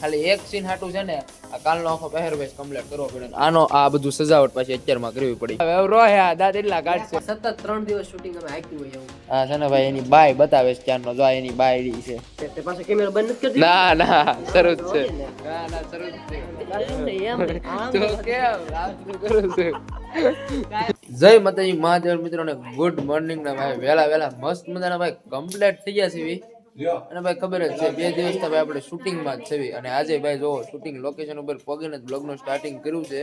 ખાલી એક સીન હાટું છે ને આ કાલનો આખો પહેરવેશ કમ્પ્લીટ કરવો પડે આનો આ બધું સજાવટ પાછી અત્યારમાં કરવી પડી. હવે રો હે આ દાંત એટલા કાઢશે સતત ત્રણ દિવસ શૂટિંગ અમે હાક્યું હોય એવું. હા છે ને ભાઈ એની બાય બતાવે છે ત્યારનો જો એની બાયડી છે. તે- પાછો કેમેરા બંધ નથી કરી ના ના શરૂ જ છે. ના ના શરૂ જ છે. એમ આમ તો કેમ? છું. જય માતાજી મહાદેવ મિત્રોને ગુડ મોર્નિંગ ના ભાઈ. વેલા વેલા મસ્ત મજાના ભાઈ. કમ્પ્લીટ થઈ ગયા છે. અને ભાઈ ખબર જ છે, બે દિવસ તો ભાઈ આપણે શૂટિંગમાં જ છે અને આજે ભાઈ જો શૂટિંગ લોકેશન ઉપર પગીને જ બ્લોગનું સ્ટાર્ટિંગ કર્યું છે.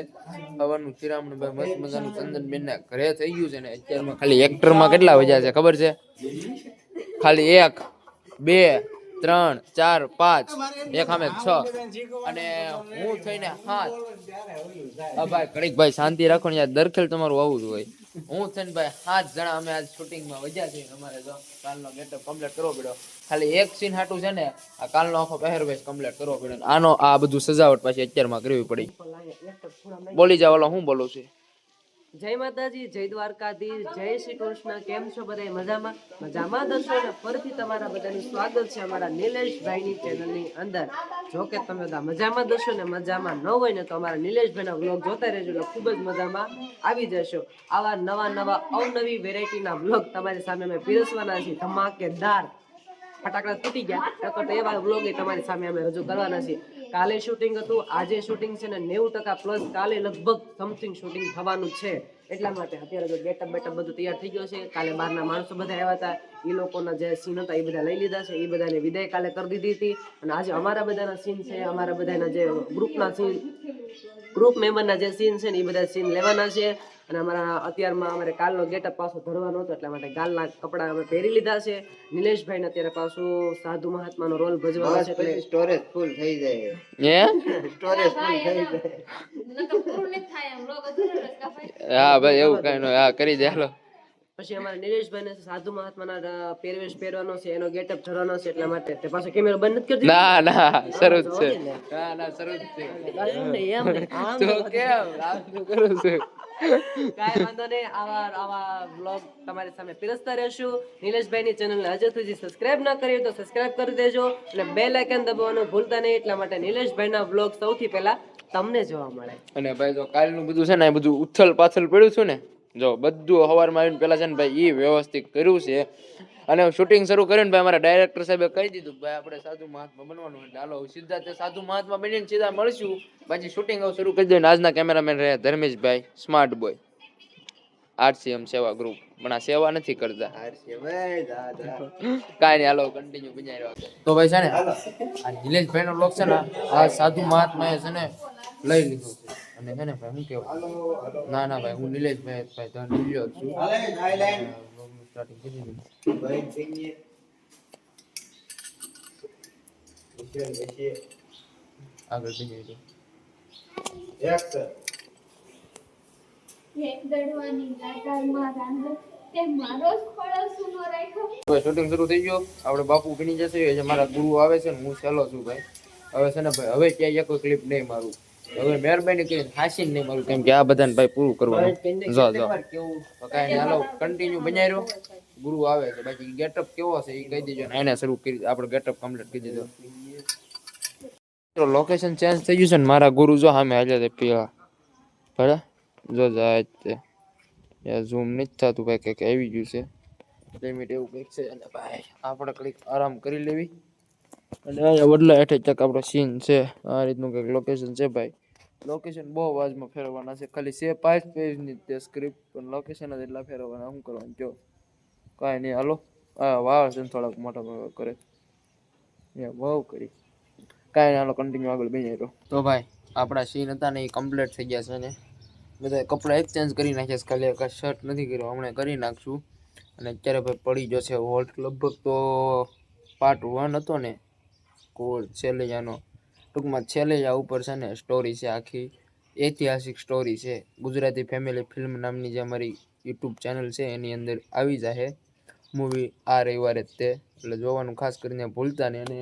હવાનું શ્રીરામનું ભાઈ મસ્ત મજાનું ચંદનબેનના ઘરે થઈ ગયું છે ને અત્યારમાં ખાલી એક્ટરમાં કેટલા વજ્યા છે ખબર છે? ખાલી એક, બે, ત્રણ, ચાર, પાંચ, એક સામે છ. અને હું થઈને હાથ ભાઈ ઘડીક ભાઈ શાંતિ રાખો ને યાર, દરખેલ તમારું આવું જ હોય. હું છે ભાઈ સાત જણા અમે આજ શૂટિંગમાં વજ્યા છીએ અમારે જો કાલનો ગેટઅપ કમ્પ્લીટ કરવો પડ્યો. ખાલી એક સીન હાટું છે ને, આ કાલનો આખો પહેરવેશ કમ્પ્લીટ કરવો પડ્યો આનો આ બધું સજાવટ પાછી અત્યારમાં કરવી પડી. બોલી જાવ હું બોલું છું? જય માતાજી, જય દ્વારકાધીશ, જય શ્રી કૃષ્ણ, કેમ છો બધા મજામાં? મજામાં દર્શો ફરીથી તમારા બધાનું સ્વાગત છે અમારા નિલેશભાઈની ચેનલની અંદર. જો કે તમે બધા મજામાં દર્શો ને? મજામાં ન હોય ને તો અમારા નિલેશભાઈના વ્લોગ જોતા રહેજો એટલે ખૂબ જ મજામાં આવી જશો. આવા નવા નવા અવનવી વેરાયટીના વ્લોગ તમારી સામે અમે પીરસવાના છીએ. ધમાકેદાર. ફટાકડા તૂટી ગયા. તો એવા વ્લોગ તમારી સામે અમે રજૂ કરવાના છીએ. કાલે શૂટિંગ હતું, આજે શૂટિંગ છે ને નેવું ટકા પ્લસ કાલે લગભગ સમથિંગ શૂટિંગ થવાનું છે. એટલા માટે અત્યારે જો ગેટઅપ બેટઅપ બધું તૈયાર થઈ ગયો છે. કાલે બહારના માણસો બધા આવ્યા હતા. એ લોકોના જે સીન હતા એ બધા લઈ લીધા છે. એ બધાને વિદાય કાલે કરી દીધી હતી. અને આજે અમારા બધાના સીન છે. અમારા બધાના જે ગ્રુપના સીન ગ્રુપ મેમ્બરના જે સીન છે ને એ બધા સીન લેવાના છે. અને અમારા અત્યારમાં અમારે કાલનો ગેટઅપ પાછો ધરવાનો હતો એટલા માટે કાલના કપડાં અમે પહેરી લીધા છે. નિલેશભાઈને અત્યારે પાછું સાધુ મહાત્માનો રોલ ભજવાનો છે. એટલે સ્ટોરેજ ફૂલ થઈ જાય. હે? સ્ટોરેજ ફૂલ થઈ જાય. હા ભાઈ એવું કઈ નો હા કરી દે હાલો. પછી અમારે નિલેશભાઈને સાધુ મહાત્માના પહેરવેશ પહેરવાનો છે એનો ગેટઅપ ધરવાનો છે એટલા માટે તે પાછો કેમેરો બંધ નથી કરતી? ના ના શરૂ જ છે. ના. ના શરૂ જ છે. એમ આમ તો કેમ? આજનું કરું છું. કાંઈ વાંધો નહીં. આવા આવા બ્લોગ તમારી સામે પીરસતા રહેશું. નિલેશભાઈની ચેનલને હજુ સુધી સબસ્ક્રાઇબ ન કરી તો સબસ્ક્રાઇબ કરી દેજો અને બે લાઇકન દબાવવાનું ભૂલતા નહીં. એટલા માટે નિલેશભાઈના બ્લોગ સૌથી પહેલા તમને જોવા મળે. અને ભાઈ જો કાલનું બધું છે ને, એ બધું ઉથલ પાથલ પડ્યું છું ને, જો બધું હવારમાં આવીને પેલા છે ને ભાઈ એ વ્યવસ્થિત કર્યું છે. અને શૂટિંગ શરૂ કર્યું ને ભાઈ, અમારા ડાયરેક્ટર સાહેબે કહી દીધું ભાઈ, આપણે સાધુ મહાત્મા બનવાનું એટલે હાલો સીધા તે સાધુ મહાત્મા બનીને સીધા મળશું. પછી શૂટિંગ શરૂ કરી દઉં આજના કેમેરામેન રહ્યા ધર્મેશભાઈ સ્માર્ટ બોય આરસીએમ સેવા ગ્રુપ પણ આ સેવા નથી કરતા. કઈ નહીં, હાલો કન્ટિન્યુ બજાઈ રહ્યો તો ભાઈ છે ને, આ નિલેશભાઈ નો લોક છે ને, આ સાધુ મહાત્મા એ છે ને લઈ લીધો અને છે ને ભાઈ હું કેવું ના ના, ભાઈ, હું નિલેશભાઈ, ભાઈ નિલ્યો છું. સ્ટાર્ટિંગ કરી દીધું ભાઈ થઈ ગયા બેસીએ આગળ એક્શન રાંધો તે હવે શૂટિંગ શરૂ થઈ ગયો. આપણે બાપુ ભીની જશે મારા ગુરુ આવે છે ને હું સહેલો છું ભાઈ. હવે છે ને ભાઈ હવે ક્યાંય એક ક્લિપ નહીં મારું. હવે મહેરબાની કરીને હાસીને નહીં મારું કેમ કે આ બધાને ભાઈ પૂરું કરવાનું. જો જો. કેવું? કાંઈ હાલો કન્ટિન્યુ બનાવી રહ્યો ગુરુ આવે છે બાકી ગેટઅપ કેવો છે એ કહી દેજો એને શરૂ કરી આપણે ગેટઅપ કમ્પ્લીટ કરી દીધો. લોકેશન ચેન્જ થઈ ગયું છે ને મારા ગુરુ જો સામે હાલ્યા છે પીવા ભલે જો જાય તે ઝૂમ નથી થતું ભાઈ કંઈક આવી ગયું છે. લિમિટ એવું કંઈક છે. અને ભાઈ આપણે કંઈક આરામ કરી લેવી. અને અહીંયા વડલા હેઠે ચક આપણો સીન છે, આ રીતનું કંઈક લોકેશન છે ભાઈ. લોકેશન બહુ વાજમાં ફેરવવાના છે. ખાલી છે પાંચ પેજની તે સ્ક્રિપ્ટ પણ લોકેશન જ એટલા ફેરવવાના. શું કરવાનું? જો, કાંઈ નહીં. હાલો. હા વાળ છે થોડાક મોટા કરે. એ બહુ કરી. કાંઈ નહીં, હાલો કન્ટિન્યુ આગળ બની રહ્યો. તો ભાઈ, આપણા સીન હતા ને એ કમ્પ્લીટ થઈ ગયા છે ને. બધા કપડાં એક્સચેન્જ કરી નાખ્યા છે. ખાલી એક શર્ટ નથી કર્યો. હમણાં કરી નાખશું. અને અત્યારે ભાઈ પડી જશે વોલ્ટ લગભગ તો પાર્ટ વન હતો ને કોલ છેલ્લેજાનો ટૂંકમાં છેલ્લેજા ઉપર છે ને સ્ટોરી છે, આખી ઐતિહાસિક સ્ટોરી છે. ગુજરાતી ફેમિલી ફિલ્મ નામની જે અમારી યુટ્યુબ ચેનલ છે, એની અંદર આવી જશે મૂવી આ રવિવારે જ તે. એટલે જોવાનું ખાસ કરીને ભૂલતા નહીં અને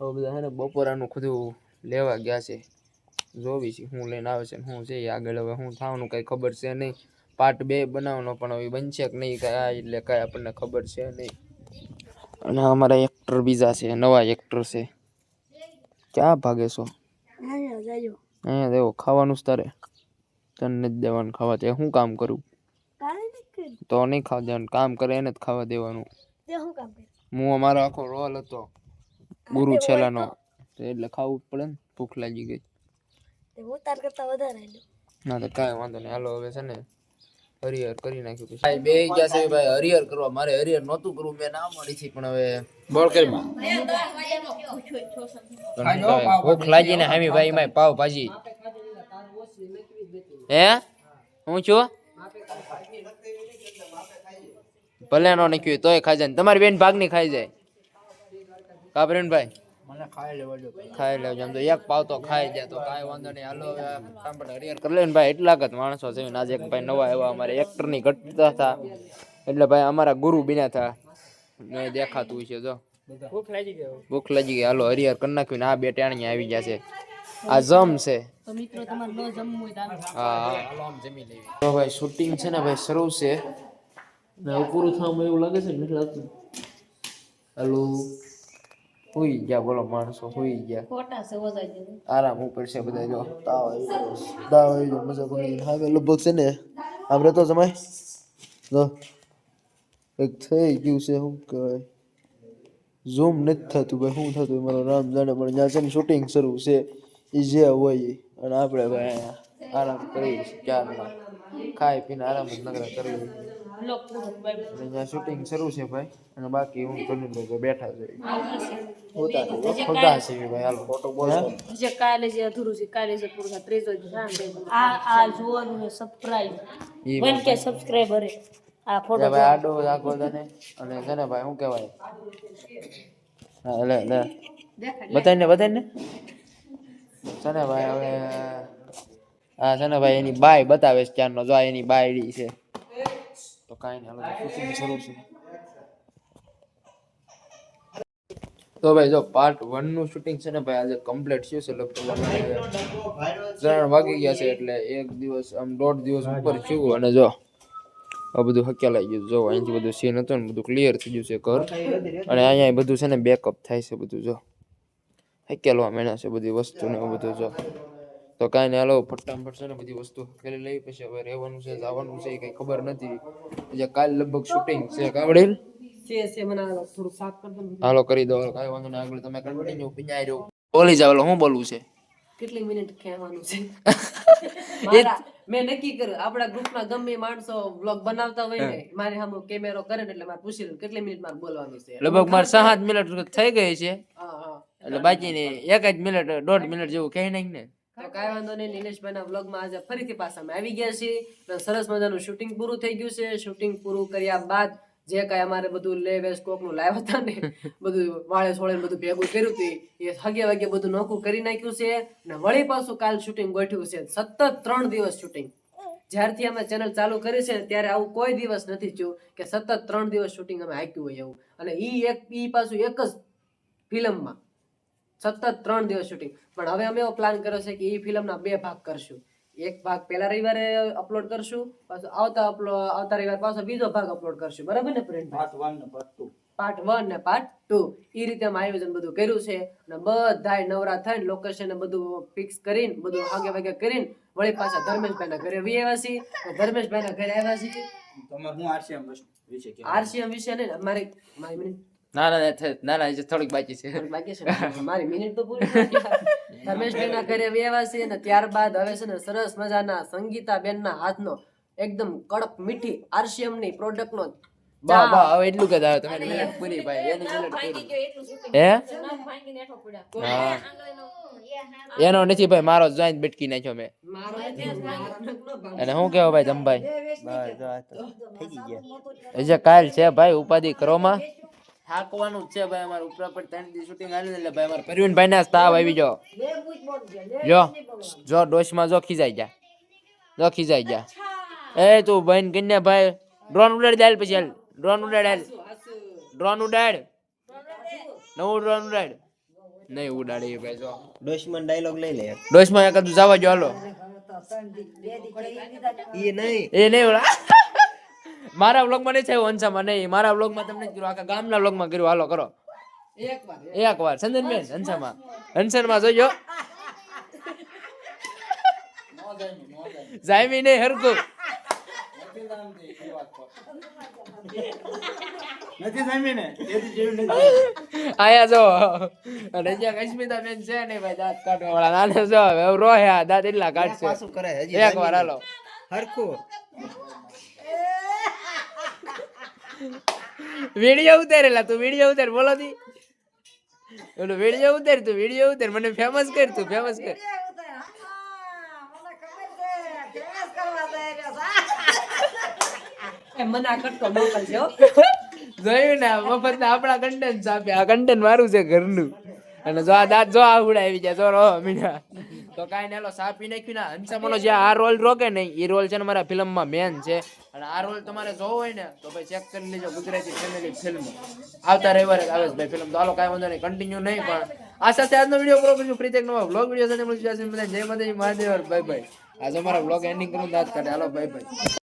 હવે બધા છે ને બપોરાનું ખુદું લેવા ગયા છે. જોવી છે હું લઈને આવે છે શું છે એ આગળ. હવે શું થવાનું કંઈ ખબર છે નહીં. પાર્ટ બે બનાવવાનો પણ હવે બનશે કે નહીં કાંઈ? એટલે કાંઈ આપણને ખબર છે નહીં. અને અમારા એક્ટર બીજા છે નવા એક્ટર છે. ક્યાં ભાગે છો? અહીંયા દેવો ખાવાનું તારે? તને જ દેવાનું ખાવા તે હું કામ કરું? તો નહીં ખાવા દેવાનું. કામ કરે એને જ ખાવા દેવાનું. હું અમારો આખો રોલ હતો. ગુરુ છેલ્લાનો. તો. એટલે ખાવું પડે ને. ભૂખ લાગી ગઈ. ના તો કાંઈ વાંધો નહીં. હાલો હવે છે ને હરિહર કરી નાખ્યું પછી. ભાઈ બે ગયા છે ભાઈ હરિહર કરવા. મારે હરિહર નહોતું કરવું મેં ના મળી છે પણ હવે બોલ કરી માં ભૂખ લાગી ને હામી ભાઈ માં પાવ ભાજી હે? હું છું? ભલે નો નીકળ્યું તોય ખાઈ જાય ને. તમારી બેન ભાગની ખાઈ જાય. કાપરેન ભાઈ મને ખાઈ લેવા દો ખાઈ લેજો. આમ તો એક પાવ તો ખાઈ જાય તો કાંઈ વાંધો નહીં. હાલો ફટાફટ હરિહર કરી લે ભાઈ. એટલા જ માણસો છે. ને આજે એક ભાઈ નવા એવા અમારે એક્ટરની ઘટતા હતા. એટલે ભાઈ અમારા ગુરુ બિના હતા. મેં દેખાતું છે જો. ભૂખ લાગી ગયો ભૂખ લાગી ગઈ. હાલો હરિહર કરી નાખ્યું ને આ બે ટાણી આવી ગયા છે. આ જમ છે. તો મિત્રો તમારે ન જમવું હોય હા હા હાલો આમ જમી લેવી તો ભાઈ શૂટિંગ છે ને ભાઈ શરૂ છે. ને પૂરું થવામાં એવું લાગે છે ને નથી લાગતું હાલો. હુઈ ગયા બોલો માણસો હુઈ ગયા. ખોટા છે ઓજાઈ આરામ ઉપર છે બધા જો. તાવ આવી ગયો તાવ આવી ગયો મજા પડી ગઈ. હવે લગભગ છે ને આમ રહેતો સમય? જો એક થઈ ગયું છે શું કહેવાય? ઝૂમ નથી થતું ભાઈ શું થતું? મારો રામ જાણે પણ ત્યાં છે ને શૂટિંગ શરૂ છે એ જે હોય અને આપણે ભાઈ આરામ કરી ક્યારના ખાઈ પીને આરામ જ નગરા અહીંયા શૂટિંગ શરૂ છે ભાઈ અને બાકી હું કરી લોકો બેઠા છે ઉતાર છે છે ભાઈ હાલો ફોટો બોલ જે કાલે જે અધૂરું છે કાલે જે પૂરું થાય ત્રીજો. આ આ જોવાનું છે સબસ્ક્રાઇબ વન કે સબસ્ક્રાઇબર આ ફોટો ભાઈ આડો રાખો તને અને છે ને ભાઈ શું કહેવાય? હા લે લે. બતાવી ને બતાવી ને છે ને ભાઈ હવે હા છે ને ભાઈ એની બાય બતાવે છે ક્યારનો જો આ એની બાયડી છે. તો કાંઈ નહીં, હાલો શૂટિંગ શરૂ છે તો ભાઈ, જો પાર્ટ વનનું શૂટિંગ છે ને ભાઈ, આજે કમ્પ્લીટ થયું છે, લગભગ ત્રણ વાગી ગયા છે, એટલે એક દિવસ, આમ દોઢ દિવસ ઉપર થયું અને જો, આ બધું હકેલાઈ ગયું. જો, અહીંથી બધું સીન હતું ને, બધું ક્લિયર થઈ ગયું છે ઘર. અને અહીંયા બધું છે ને બેકઅપ થાય છે બધું, જો. હકેલવા મેળા છે બધી વસ્તુ ને બધું, જો. તો કાંઈ ને હાલો ફટાફટ છે ને બધી વસ્તુ ખેલી લઈ પછી હવે રહેવાનું છે જવાનું છે કઈ ખબર નથી. જે કાલ લગભગ શૂટિંગ છે કાવડેલ? છે છે મને થોડું સાફ કરી દો હાલો કરી દો કાંઈ વાંધો નહીં આગળ તમે કન્ટિન્યુ પિંજાઈ રહ્યો બોલી જાવ હું બોલવું છે? કેટલી મિનિટ કહેવાનું છે? મેં નક્કી કર્યું આપણા ગ્રુપના ગમે માણસો વ્લોગ બનાવતા હોય ને મારે સામે કેમેરો કરે ને એટલે મારે પૂછી લઉં કેટલી મિનિટ મારે બોલવાનું છે? લગભગ મારે સાત મિનિટ થઈ ગઈ છે. એટલે બાકીની એક જ મિનિટ દોઢ મિનિટ જેવું કહી નાખ ને? તો કાંઈ વાંધો નહીં, નિલેશભાઈના વ્લોગમાં આજે ફરીથી પાછા આવી ગયા છીએ. સરસ મજાનું શૂટિંગ પૂરું થઈ ગયું છે. શૂટિંગ પૂરું કર્યા બાદ જે કાંઈ અમારે બધું લે વેસ કોકનું લાવ્યા હતા ને, બધું વાળે સોળે બધું ભેગું કર્યું હતું, એ હગે વાગે બધું નોખું કરી નાખ્યું છે. અને વળી પાછું કાલ શૂટિંગ ગોઠવ્યું છે. સતત ત્રણ દિવસ શૂટિંગ જ્યારથી અમે ચેનલ ચાલુ કરી છે ત્યારે આવું કોઈ દિવસ નથી થયું કે સતત ત્રણ દિવસ શૂટિંગ અમે આક્યું હોય એવું. અને એ એક એ પાછું એક જ ફિલ્મમાં સતત ત્રણ દિવસ શૂટિંગ પણ હવે અમે એવો પ્લાન કર્યો છે કે એ ફિલ્મના બે ભાગ કરશું. એક ભાગ પહેલા રવિવારે અપલોડ કરશું પાછો આવતા અપલોડ આવતા રવિવાર પાછો બીજો ભાગ અપલોડ કરશું. બરાબર ને પ્રિન્ટ પાર્ટ વન ને પાર્ટ ટુ એ રીતે અમે આયોજન બધું કર્યું છે અને બધાય નવરા થઈને લોકેશન ને બધું ફિક્સ કરીને બધું હાગે વાગે કરીને વળી પાછા ધર્મેશભાઈના ઘરે વી આવ્યા છીએ. ધર્મેશભાઈના ઘરે આવ્યા છીએ. તમારે હું આરસીએમ વિશે આરસીએમ વિશે નહીં ને મારી મારી મિનિટ. ના ના ના ના ના થોડીક બાકી છે. બાકી છે મારી મિનિટ તો પૂરી થઈ ગઈ. ધર્મેશભાઈના ઘરે વ્યવા છે ને ત્યારબાદ હવે છે ને સરસ મજાના સંગીતાબેનના હાથનો એકદમ કડક મીઠી આરસીએમની પ્રોડક્ટ નો બા બા હવે એટલું કે દાવ તમારી મિનિટ પૂરી ભાઈ એની મિનિટ પૂરી. હે. હા એનો નથી ભાઈ મારો જોઈન્ટ બેટકી નાખ્યો મેં. અને શું કેવો ભાઈ જમભાઈ? હજી કાલ છે ભાઈ ઉપાધિ કરોમાં થાકવાનું છે ભાઈ અમારું ઉપર પર ત્રણ દી શૂટિંગ આલે એટલે ભાઈ અમાર પરવીન ભાઈ ના તાવ આવી ગયો. જો જો ડોશમાં જો ખીજાઈ ગયા. જો ખીજાઈ ગયા. એ તું બહેન કન્યા ભાઈ ડ્રોન ઉડાડી દે પછી હાલ. ડ્રોન ઉડાડ હાલ. ડ્રોન ઉડાડ. નવું ડ્રોન ઉડાડ. નહીં ઉડાડે ભાઈ જો. દુશ્મન ડાયલોગ લઈ લે. ડોશમાં એકાદું જવા જો હાલો. એ નહીં. એ નહીં મારા વ્લોગમાં નહીં થયું અંશામાં નહીં. મારા વ્લોગમાં તમને જ કર્યું. આખા ગામના વ્લોગમાં કર્યું. હાલો કરો. એક વાર સંજનબેન અંશામાં અંશનમાં જોઈજો જાયમી નહીં હરકું નથી ને? નથી. આયા જો. અને જ્યાં કશ્મિતા બેન છે ને ભાઈ દાંત કાઢવા વાળા નાને જો હવે રોહે આ દાંત એટલા કાઢશે. એક વાર હાલો. હરખું. વીડિયો ઉતારેલા તું વીડિયો ઉતાર બોલો દી ઓલો વીડિયો ઉતાર તું વીડિયો ઉતાર મને ફેમસ કર તું ફેમસ કર. જોયું ને મફત ના આપણા કન્ટેન્ટ આપ્યા આ કન્ટેન્ટ મારું છે ઘરનું. અને જો આ દાંત જો આ ઉડા આવી ગયા જો રો મીના. તો કાંઈ ને હાલો સાપી નાખ્યું ને હંસામોનો જે આ રોલ રોકે ને એ રોલ છે ને મારા ફિલ્મમાં મેન છે. અને આ રોલ તમારે જોવો હોય ને તો ભાઈ ચેક કરી લેજો ગુજરાતી ફેમિલી ફિલ્મ આવતા રવિવારે આવે છે ભાઈ ફિલ્મ તો હાલો કાંઈ વાંધો નહીં કન્ટિન્યુ નહીં પણ આ સાથે આજનો વીડિયો પૂરો કરીશું. ફ્રી એક નવો બ્લોગ વીડિયો સાથે મળીશું જય માતાજી મહાદેવ બાય બાય આજે અમારા બ્લોગ એન્ડિંગ કરું દાદ કાઢે. હાલો બાય બાય